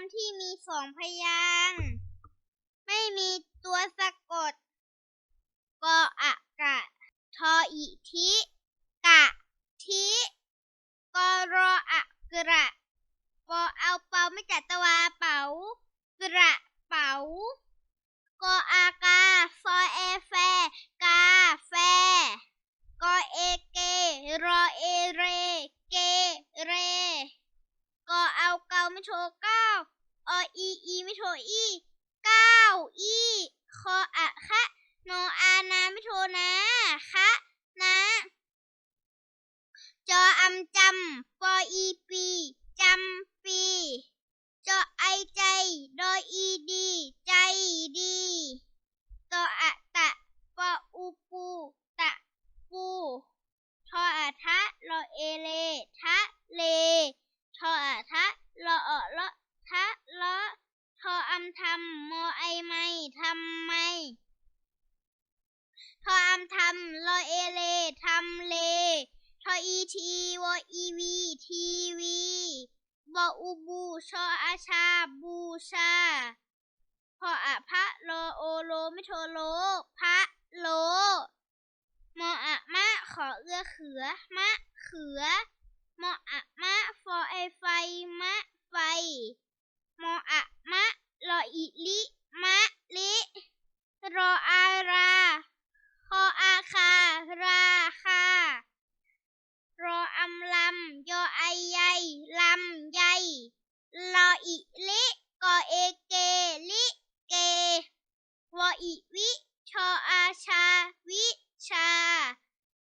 ำที่มีสองพยางค์ไม่มีตัวสะกดกออะกะทออิทิกะทิกอรออะกระปอเอาเปาไม่จัดตะวาเป๋ากระเป๋ากออากาฟอเอแฟกาแฟ กอเอเก รอเอเร เก เร กอเอาเกา ไม่โชว์เก้าออีอีไม่โชว์อีเก้าอีคออะคะโนอานาไม่โชว์นะคะนะ จออำจำปออีปีจำปี จอไอใจดออีดี ใจดีตออะตะปออูปูตะปู ทออะทะรอเอเล ทะเล ทออะทะรออะละทะละ ทออำทำมไอไม่ทำไมทออำทำรอเอเลทำเลทออีทีวออีวีทีวีบออูบูชออาชาบูชาพออะพระโลโอโลไม่โทโลพระโลมออะมะขอเอื้อเขือมะเขือมออะมะฟอไอไฟมะไฟ มออะมะลออิลิ มะลิ รออาราคออาคา ราคา รออำลำยอไอใยลำใยลออิลิกอเอเก ลิเก ว อิวิชออาชา วิชา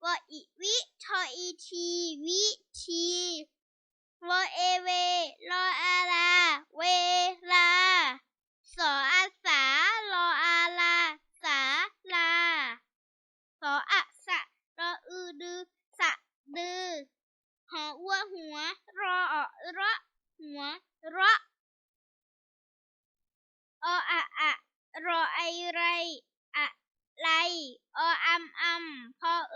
วออิวิทออีทีวิทีวอเอเวรออาลา เวลาสออาสารออาลา สาลาสออะสะรออือดือสะดือหออัวหัว รออระหัวระ รอไอไรอะไรออำอำพอเออเพอ